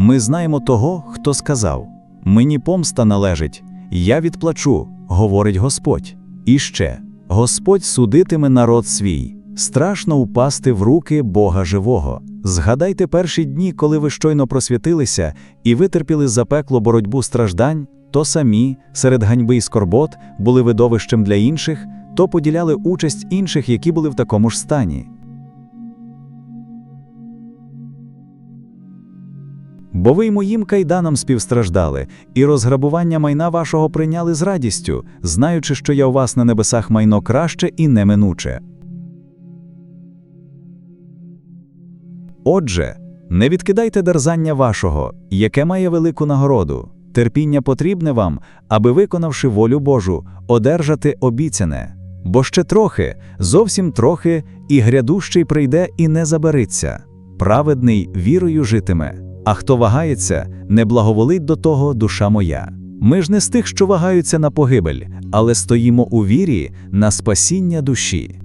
Ми знаємо того, хто сказав: Мені помста належить, я відплачу, говорить Господь. І ще Господь судитиме народ свій. Страшно упасти в руки Бога живого. Згадайте перші дні, коли ви щойно просвітилися і витерпіли запекло боротьбу страждань, то самі, серед ганьби і скорбот, були видовищем для інших, то поділяли участь інших, які були в такому ж стані. Бо ви й моїм кайданам співстраждали, і розграбування майна вашого прийняли з радістю, знаючи, що я у вас на небесах майно краще і неминуче. Отже, не відкидайте дерзання вашого, яке має велику нагороду. Терпіння потрібне вам, аби, виконавши волю Божу, одержати обіцяне. Бо ще трохи, зовсім трохи, і грядущий прийде і не забериться. Праведний вірою житиме. А хто вагається, не благоволить до того душа моя. Ми ж не з тих, що вагаються на погибель, але стоїмо у вірі на спасіння душі.